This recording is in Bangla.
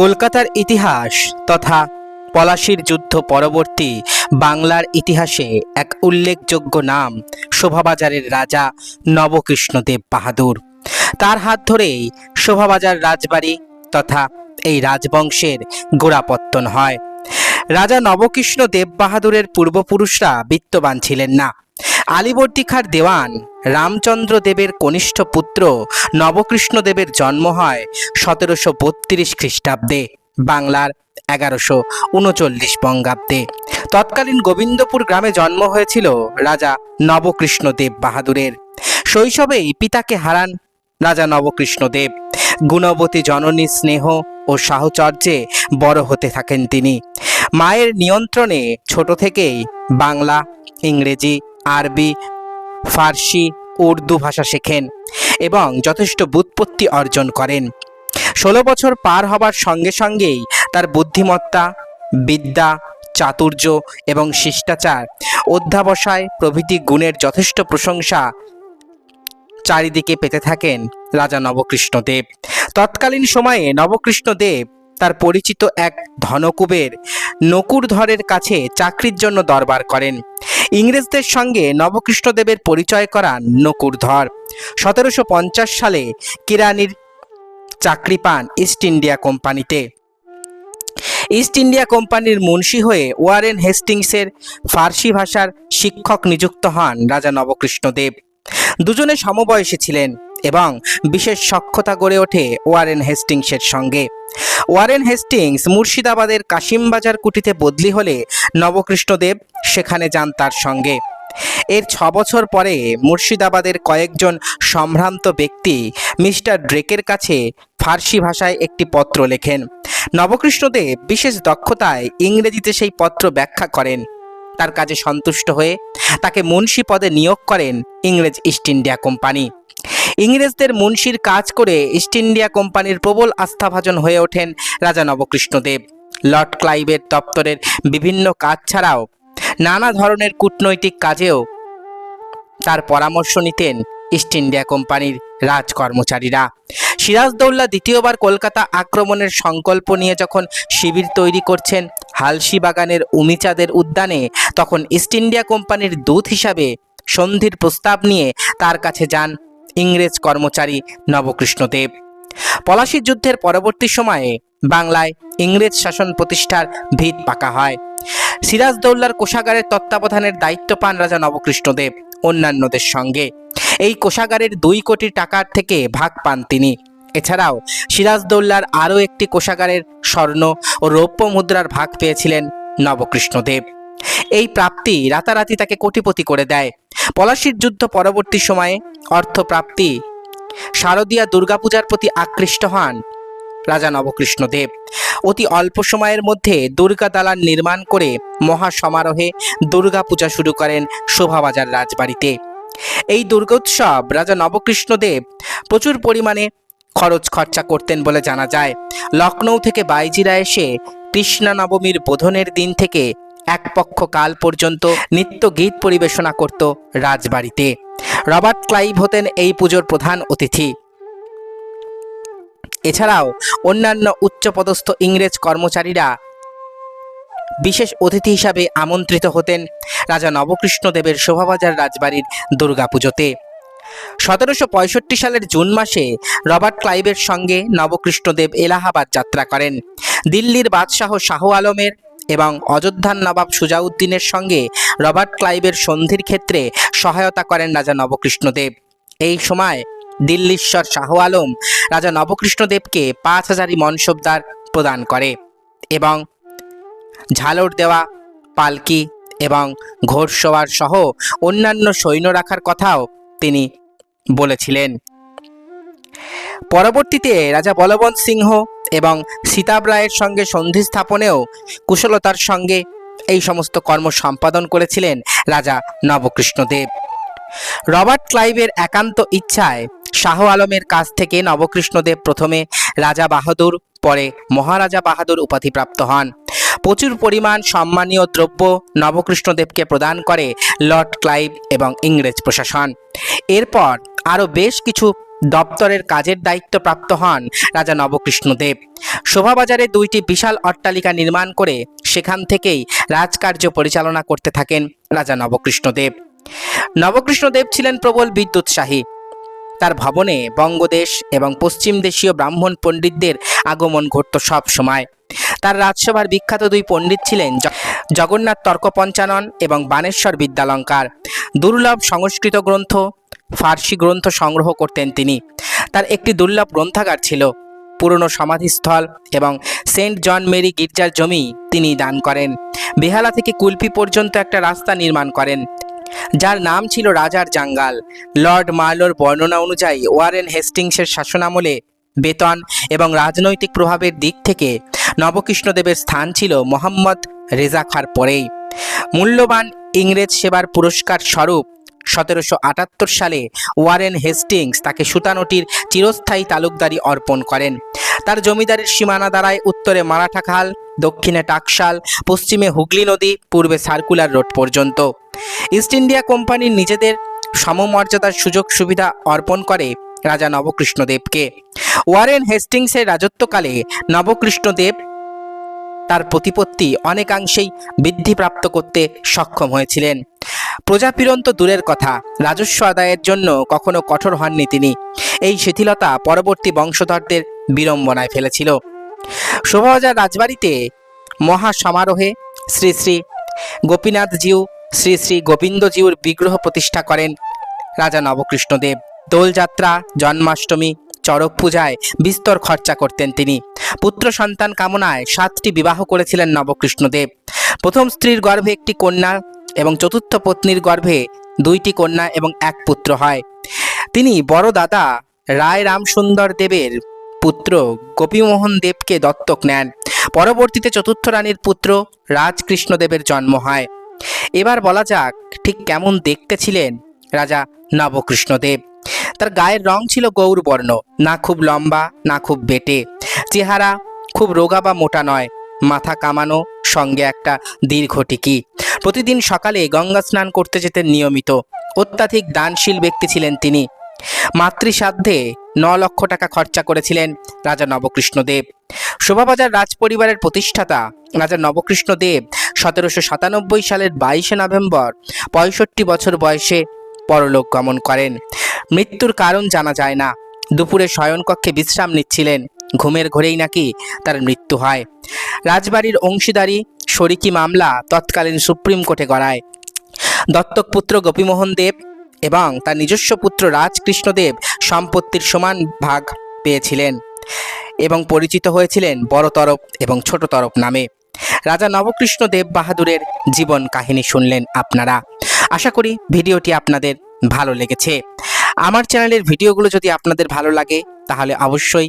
কলকাতার ইতিহাস তথা পলাশির যুদ্ধ পরবর্তী বাংলার ইতিহাসে এক উল্লেখযোগ্য নাম শোভাবাজারের রাজা নবকৃষ্ণদেব বাহাদুর। তার হাত ধরেই শোভাবাজার রাজবাড়ি তথা এই রাজবংশের গোড়াপত্তন হয়। রাজা নবকৃষ্ণ দেব বাহাদুরের পূর্বপুরুষরা বিত্তবান ছিলেন না। আলিবর্দী খাঁর দেওয়ান রামচন্দ্র দেবের কনিষ্ঠ পুত্র নবকৃষ্ণ দেবের জন্ম হয় সতেরোশো বত্রিশ খ্রিস্টাব্দে, বাংলার এগারোশো উনচল্লিশ বঙ্গাব্দে। তৎকালীন গোবিন্দপুর গ্রামে জন্ম হয়েছিল রাজা নবকৃষ্ণ দেব বাহাদুরের। শৈশবেই পিতাকে হারান রাজা নবকৃষ্ণ দেব গুণবতী জননী স্নেহ ও সাহচর্যে বড় হতে থাকেন তিনি। মায়ের নিয়ন্ত্রণে ছোট থেকেই বাংলা, ইংরেজি আরবি, ফার্সি, উর্দু ভাষা শেখেন এবং যথেষ্ট বুৎপত্তি অর্জন করেন। ষোলো বছর পার হবার সঙ্গে সঙ্গেই তার বুদ্ধিমত্তা, বিদ্যা, চাতুর্য এবং শিষ্টাচার, অধ্যাবসায় প্রভৃতি গুণের যথেষ্ট প্রশংসা চারিদিকে পেতে থাকেন রাজা নবকৃষ্ণদেব। তৎকালীন সময়ে নবকৃষ্ণদেব তার পরিচিত এক ধনকুবের নকুরধরের কাছে চাকরির জন্য দরবার করেন। ইংরেজদের সঙ্গে নবকৃষ্ণদেবের পরিচয় করান নকুরধর সতেরোশো পঞ্চাশ সালে কিরানির চাকরি পান ইস্ট ইন্ডিয়া কোম্পানিতে। ইস্ট ইন্ডিয়া কোম্পানির মুন্সি হয়ে ওয়ারেন হেস্টিংসের ফার্সি ভাষার শিক্ষক নিযুক্ত হন রাজা নবকৃষ্ণদেব। দুজনে সমবয়সী ছিলেন এবং বিশেষ সক্ষতা গড়ে ওঠে ওয়ারেন হেস্টিংসের সঙ্গে। ওয়ারেন হেস্টিংস মুর্শিদাবাদের কাশিমবাজার কুটিতে বদলি হলে নবকৃষ্ণদেব সেখানে যান তার সঙ্গে। এর ছ বছর পরে মুর্শিদাবাদের কয়েকজন সম্ভ্রান্ত ব্যক্তি মিস্টার ড্রেকের কাছে ফার্সি ভাষায় একটি পত্র লেখেন। নবকৃষ্ণদেব বিশেষ দক্ষতায় ইংরেজিতে সেই পত্র ব্যাখ্যা করেন। তার কাজে সন্তুষ্ট হয়ে তাকে মুন্সি পদে নিয়োগ করেন ইংরেজ ইস্ট ইন্ডিয়া কোম্পানি। ইংরেজদের মুন্সির কাজ করে ইস্ট ইন্ডিয়া কোম্পানির প্রবল আস্থাভাজন হয়ে ওঠেন রাজা নবকৃষ্ণদেব। লর্ড ক্লাইভের দপ্তরের বিভিন্ন কাজ ছাড়াও নানা ধরনের কূটনৈতিক কাজেও তার পরামর্শ নিতেন ইস্ট ইন্ডিয়া কোম্পানির রাজকর্মচারীরা। সিরাজদৌল্লা দ্বিতীয়বার কলকাতা আক্রমণের সংকল্প নিয়ে যখন শিবির তৈরি করছেন হালসি বাগানের উমিচাঁদের উদ্যানে, তখন ইস্ট ইন্ডিয়া কোম্পানির দূত হিসাবে সন্ধির প্রস্তাব নিয়ে তার কাছে যান ইংরেজ কর্মচারী নবকৃষ্ণদেব। পলাশির যুদ্ধের পরবর্তী সময়ে বাংলায় ইংরেজ শাসন প্রতিষ্ঠার ভিত পাকা হয়। সিরাজদৌল্লার কোষাগারের তত্ত্বাবধানের দায়িত্ব পান রাজা নবকৃষ্ণদেব অন্যান্যদের সঙ্গে। এই কোষাগারের দুই কোটি টাকার থেকে ভাগ পান তিনি। এছাড়াও সিরাজদৌল্লার আরও একটি কোষাগারের স্বর্ণ ও রৌপ্য মুদ্রার ভাগ পেয়েছিলেন নবকৃষ্ণদেব। এই প্রাপ্তি রাতারাতি তাকে কোটিপতি করে দেয়। পলাশির যুদ্ধ পরবর্তী সময়ে অর্থপ্রাপ্তি। শারদীয়া দুর্গাপূজার প্রতি আকৃষ্ট হন রাজা নবকৃষ্ণদেব। অতি অল্প সময়ের মধ্যে দুর্গা দালান নির্মাণ করে মহা সমারোহে দুর্গাপূজা শুরু করেন শোভাবাজার রাজবাড়িতে। এই দুর্গোৎসব রাজা নবকৃষ্ণদেব প্রচুর পরিমাণে খরচ খরচা করতেন বলে জানা যায়। লখনৌ থেকে বাইজিরা এসে কৃষ্ণা নবমীর বোধনের দিন থেকে এক পক্ষ কাল পর্যন্ত নিত্য গীত পরিবেশনা করত রাজবাড়িতে। রবার্ট ক্লাইভ হতেন এই পুজোর প্রধান অতিথি। এছাড়াও অন্যান্য উচ্চপদস্থ ইংরেজ কর্মচারীরা বিশেষ অতিথি হিসাবে আমন্ত্রিত হতেন রাজা নবকৃষ্ণদেবের শোভাবাজার রাজবাড়ির দুর্গাপুজোতে। সতেরোশো পঁয়ষট্টি সালের জুন মাসে রবার্ট ক্লাইভের সঙ্গে নবকৃষ্ণদেব এলাহাবাদ যাত্রা করেন। দিল্লির বাদশাহ শাহ আলমের এবং অযোধ্যার নবাব সুজাউদ্দিনের সঙ্গে রবার্ট ক্লাইভের সন্ধির ক্ষেত্রে সহায়তা করেন রাজা নবকৃষ্ণদেব। এই সময় দিল্লীশ্বর শাহ আলম রাজা নবকৃষ্ণদেবকে পাঁচ হাজারি মনসবদার প্রদান করে এবং ঝালর দেওয়া, পালকি এবং ঘোড়সওয়ার সহ অন্যান্য সৈন্য রাখার কথাও তিনি বলেছিলেন। পরবর্তীতে রাজা বলবন্ত সিংহ এবং সীতাব রায়ের সঙ্গে সন্ধি স্থাপনেও কুশলতার সঙ্গে এই সমস্ত কর্ম সম্পাদন করেছিলেন রাজা নবকৃষ্ণদেব। রবার্ট ক্লাইভের একান্ত ইচ্ছায় শাহ আলমের কাছ থেকে নবকৃষ্ণদেব প্রথমে রাজা বাহাদুর, পরে মহারাজা বাহাদুর উপাধিপ্রাপ্ত হন। প্রচুর পরিমাণ সম্মানীয় দ্রব্য নবকৃষ্ণদেবকে প্রদান করে লর্ড ক্লাইভ এবং ইংরেজ প্রশাসন। এরপর আরও বেশ কিছু দপ্তরের কাজের দায়িত্ব প্রাপ্ত হন রাজা নবকৃষ্ণদেব। শোভাবাজারে দুইটি বিশাল অট্টালিকা নির্মাণ করে সেখান থেকেই রাজকার্য পরিচালনা করতে থাকেন রাজা নবকৃষ্ণদেব। নবকৃষ্ণদেব ছিলেন প্রবল বিদ্যুৎসাহী। তার ভবনে বঙ্গদেশ এবং পশ্চিম দেশীয় ব্রাহ্মণ পণ্ডিতদের আগমন ঘটত সব সময়। তার রাজসভার বিখ্যাত দুই পণ্ডিত ছিলেন জগন্নাথ তর্ক পঞ্চানন এবং বানেশ্বর বিদ্যালঙ্কার। দুর্লভ সংস্কৃত গ্রন্থ ফার্সি গ্রন্থ সংগ্রহ করতেন তিনি। তার একটি দুর্লভ গ্রন্থাগার ছিল। পুরনো সমাধিস্থল এবং সেন্ট জন মেরি গির্জার জমি তিনি দান করেন। বেহালা থেকে কুলপি পর্যন্ত একটা রাস্তা নির্মাণ করেন। যার নাম ছিল রাজার জাঙ্গাল। লর্ড মার্লোর বর্ণনা অনুযায়ী ওয়ারেন হেস্টিংসের শাসনামলে বেতন এবং রাজনৈতিক প্রভাবের দিক থেকে নবকৃষ্ণদেবের স্থান ছিল মোহাম্মদ রেজা খার পরেই। মূল্যবান ইংরেজ সেবার পুরস্কার স্বরূপ সতেরোশো আটাত্তর সালে ওয়ারেন হেস্টিংস তাকে সুতানোটির চিরস্থায়ী তালুকদারি অর্পণ করেন। তার জমিদারের সীমানা দ্বারায় উত্তরে মারাঠা খাল, দক্ষিণে টাকশাল, পশ্চিমে হুগলি নদী, পূর্বে সার্কুলার রোড পর্যন্ত। ইস্ট ইন্ডিয়া কোম্পানির নিজেদের সমমর্যাদার সুযোগ সুবিধা অর্পণ করে রাজা নবকৃষ্ণদেবকে। ওয়ারেন হেস্টিংসের রাজত্বকালে নবকৃষ্ণদেব তার প্রতিপত্তি অনেকাংশেই বৃদ্ধিপ্রাপ্ত করতে সক্ষম হয়েছিলেন। প্রজাপীড়ন দূরের কথা। রাজস্ব আদায়ের জন্য কখনো কঠোর হননি তিনি। এই শিথিলতা পরবর্তী বংশধরদের বিড়ম্বনায় ফেলেছিল। শোভাবাজার রাজবাড়িতে মহা সমারোহে শ্রী শ্রী গোপীনাথজিউ, শ্রী শ্রী গোবিন্দজিউর বিগ্রহ প্রতিষ্ঠা করেন রাজা নবকৃষ্ণদেব। দোলযাত্রা, জন্মাষ্টমী, চড়ক পূজায় বিস্তর খরচা করতেন তিনি। পুত্র সন্তান কামনায় সাতটি বিবাহ করেছিলেন নবকৃষ্ণদেব। প্রথম স্ত্রীর গর্ভে একটি কন্যা এবং চতুর্থ পত্নীর গর্ভে দুইটি কন্যা এবং এক পুত্র হয়। তিনি বড় দাদা রায় রামসুন্দর দেবের পুত্র গোপীমোহন দেবকে দত্তক নেন। পরবর্তীতে চতুর্থ রানীর পুত্র রাজকৃষ্ণদেবের জন্ম হয়। এবার বলা যাক, ঠিক কেমন দেখতে ছিলেন রাজা নবকৃষ্ণদেব? তার গায়ের রং ছিল গৌরবর্ণ, না খুব লম্বা, না খুব বেটে। চেহারা খুব রোগা বা মোটা নয়। মাথা কামানো সঙ্গে একটা দীর্ঘ টিকি। প্রতিদিন সকালে গঙ্গা স্নান করতে যেতেন নিয়মিত। অত্যাধিক দানশীল ব্যক্তি ছিলেন তিনি। মাতৃসাধ্যে ন লক্ষ টাকা খরচা করেছিলেন রাজা নবকৃষ্ণদেব। শোভাবাজার রাজপরিবারের প্রতিষ্ঠাতা রাজা নবকৃষ্ণদেব সতেরোশো সাতানব্বই সালের বাইশে নভেম্বর পঁয়ষট্টি বছর বয়সে পরলোক গমন করেন। মৃত্যুর কারণ জানা যায় না। দুপুরে শয়নকক্ষে বিশ্রাম নিচ্ছিলেন। ঘুমের ঘরেই নাকি তার মৃত্যু হয়। রাজবাড়ির অংশীদারি শরিকি মামলা তৎকালীন সুপ্রিম কোর্টে গড়ায়। দত্তক পুত্র গোপীমোহন দেব এবং তার নিজস্ব পুত্র রাজকৃষ্ণদেব সম্পত্তির সমান ভাগ পেয়েছিলেন এবং পরিচিত হয়েছিলেন বড় তরফ এবং ছোট তরফ নামে। রাজা নবকৃষ্ণ দেব বাহাদুরের জীবন কাহিনী শুনলেন আপনারা। আশা করি ভিডিওটি আপনাদের ভালো লেগেছে। আমার চ্যানেলের ভিডিওগুলো যদি আপনাদের ভালো লাগে, তাহলে অবশ্যই